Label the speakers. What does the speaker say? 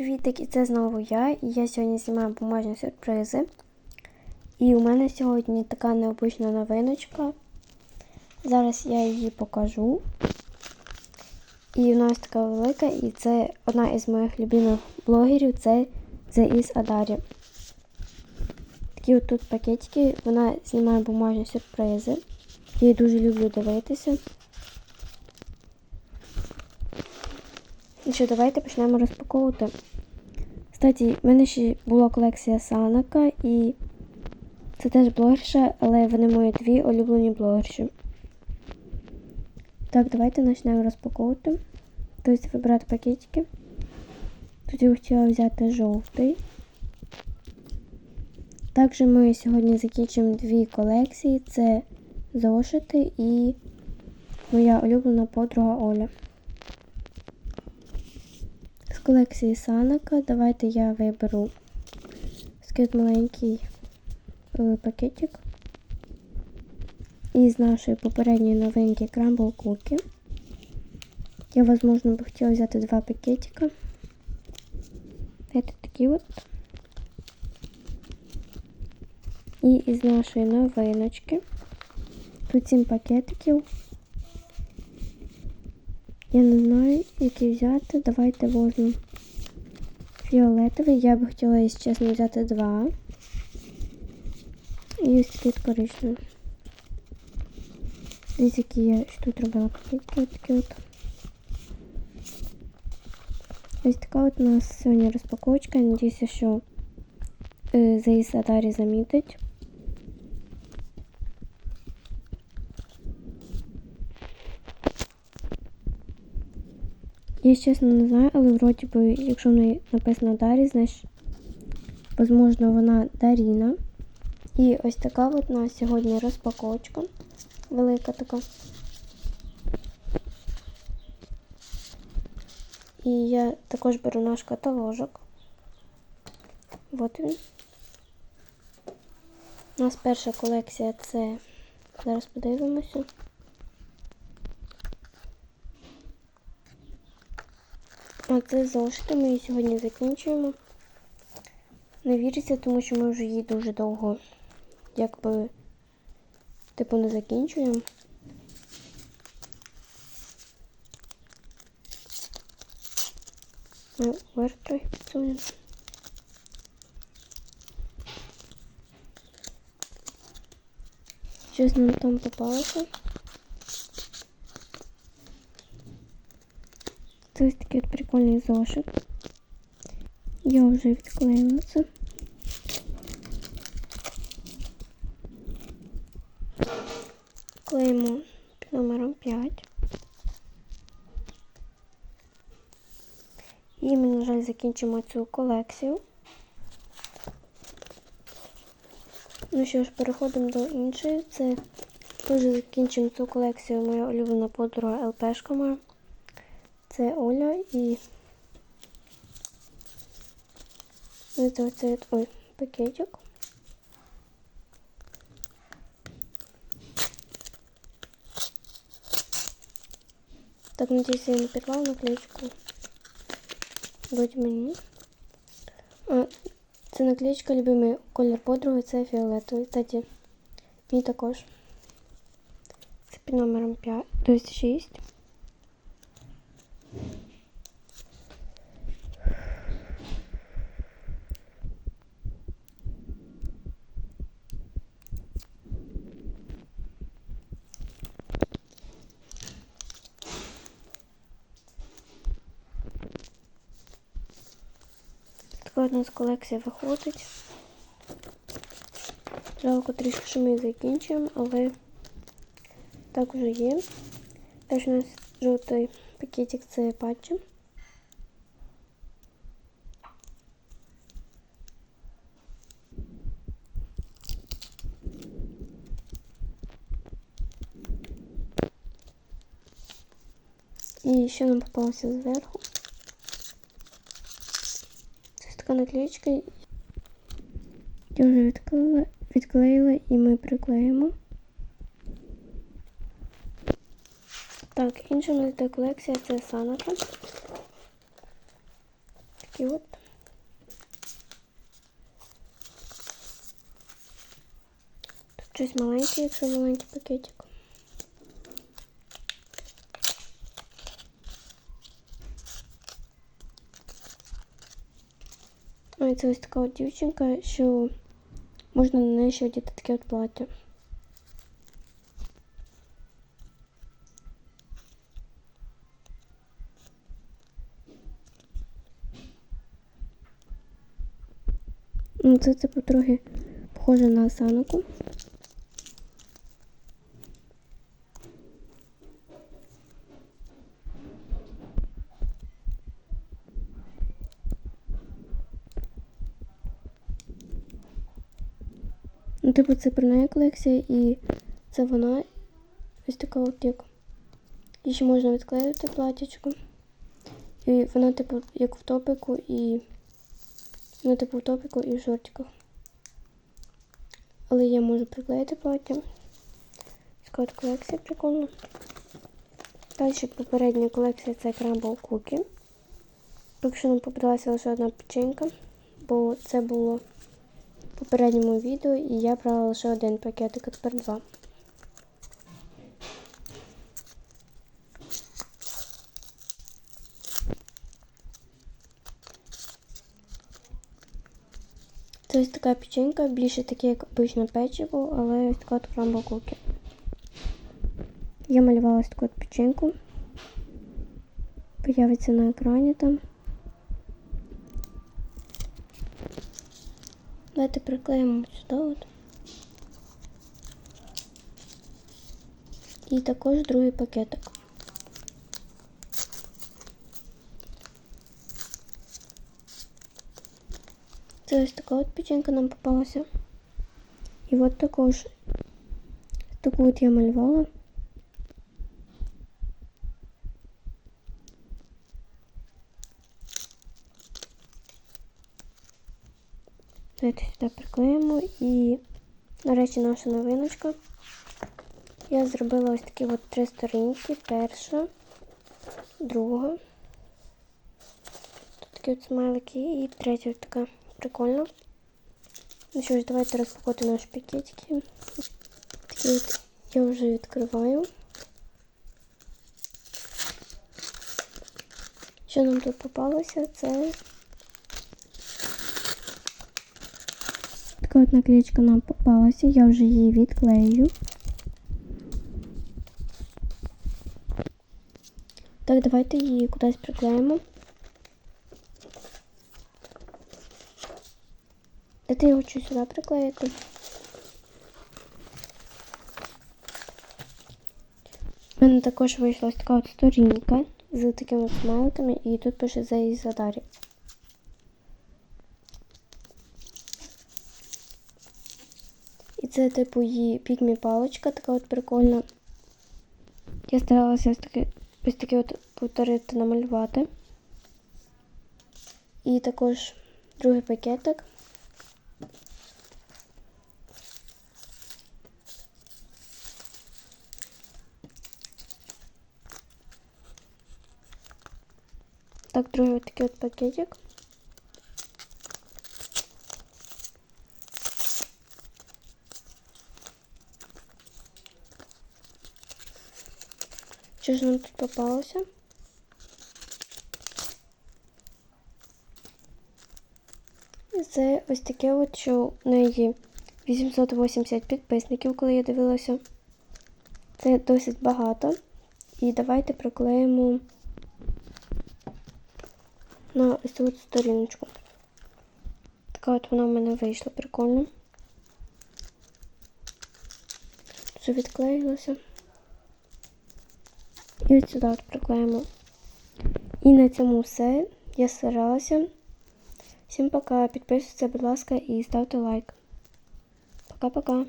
Speaker 1: Привітик, і це знову я. Я сьогодні знімаю бумажні сюрпризи. І у мене сьогодні така необична новиночка. Зараз я її покажу. І у нас така велика, і це одна із моїх любимих блогерів це The Is Adarі. Такі от тут пакетики, вона знімає бумажні сюрпризи. Я її дуже люблю дивитися. І що, давайте почнемо розпаковувати. Кстати, в мене ще була колекція Санака і це теж блогерша, але вони мої дві улюблені блогерші. Так, давайте почнемо розпаковувати. Тобто вибирати пакетики. Тут я хотіла взяти жовтий. Також ми сьогодні закінчимо дві колекції: це зошити і моя улюблена подруга Оля. Колекції Санака давайте я виберу скид маленький е, пакетик. І з нашої попередньої новинки Crumble Cookie. Я, возможно, би хотіла взяти два пакетика. Це такі от. І із нашої новиночки. Тут 7 пакетиків. Я не знаю, який взяти. Давайте возьмемо фіолетовий. Я би хотіла, якщо чесно, взяти два. І ось такий коричневий. Десь які я що тут робила. Ось такі от. Ось така от у нас сьогодні розпаковочка. Надіюся, що е, Заїс Адарі замітить. Я чесно не знаю, але вроді би, якщо в неї написано Дарі, значить, можливо, вона Даріна. І ось така от у нас сьогодні розпаковочка. Велика така. І я також беру наш каталожок. От він. У нас перша колекція це. Зараз подивимося. А це зошити ми сьогодні закінчуємо. Не віриться, тому що ми вже її дуже довго якби типу не закінчуємо. Ми вверх трохи підсунемо. Нам там попалося. Це ось такий от прикольний зошит. Я вже відклеїла це. Клеїмо під номером 5. І ми, на жаль, закінчимо цю колекцію. Ну що ж, переходимо до іншої. Це теж закінчимо цю колекцію моя улюблена подруга ЛПшка моя. Це Оля і це оцей ой, пакетик. Так, надеюсь, я не порвал наклеечку. Вроде мені. Це наклеечка любимий колір подруги, це фіолетовий. Кстати, мені також. Це під номером 5, тобто 6. Така у нас колекція виходить. Жалко трішки, що ми закінчуємо, але так вже є. Теж у нас жовтий пакетик це патчі. І ще нам попалося зверху. Це така наклеечка. Я вже відклеїла, відклеїла і ми приклеїмо. Так, інша моя колекція це Санака. такий от. Тут щось маленьке, якщо маленький пакетик. Ой, це ось така от дівчинка, що можна на неї ще одіти таке от плаття. Ну, це типу трохи похоже на осанку. Ну, типу, це про неї колекція і це вона ось така от як. І ще можна відклеїти платічко. І вона, типу, як в топику і. Ну, типу, в топіку і в шортиках. Але я можу приклеїти плаття. Така от колекція прикольна. Далі попередня колекція це Crumble Cookie. Поки що нам попадалася лише одна печенька, бо це було в попередньому відео і я брала лише один пакетик, а тепер два. Така печенька, більше таке, як обичне печиво, але ось така от крамбл. Я малювала ось таку от печеньку. Появиться на екрані там. Давайте приклеїмо сюди от. І також другий пакетик. Це ось така от печенька нам попалася. І от також таку от я малювала. Давайте сюди приклеїмо і, нарешті, наша новиночка. Я зробила ось такі от три сторінки. Перша, друга. Тут такі от смайлики і третя ось така прикольна. Ну що ж, давайте розпакувати наші пакетики. Такі от я вже відкриваю. Що нам тут попалося? Це така от наклеечка нам попалася, я вже її відклею. Так, давайте її кудись приклеїмо. Дайте я хочу сюди приклеїти. У мене також вийшла така от сторінка з такими смайликами, і тут пише за її задарі. І це, типу, її пікмі паличка, така от прикольна. Я старалася ось таке ось таке от повторити намалювати. І також другий пакетик. Так, другий от такий от пакетик. Що ж нам тут попалося? Це ось таке от, що в неї 880 підписників, коли я дивилася. Це досить багато. І давайте приклеїмо на ось цю сторіночку. Така от вона в мене вийшла прикольно. Вже відклеїлося. І ось сюди от приклеїмо. І на цьому все. Я старалася. Всім пока. Підписуйтесь, будь ласка, і ставте лайк. Пока-пока.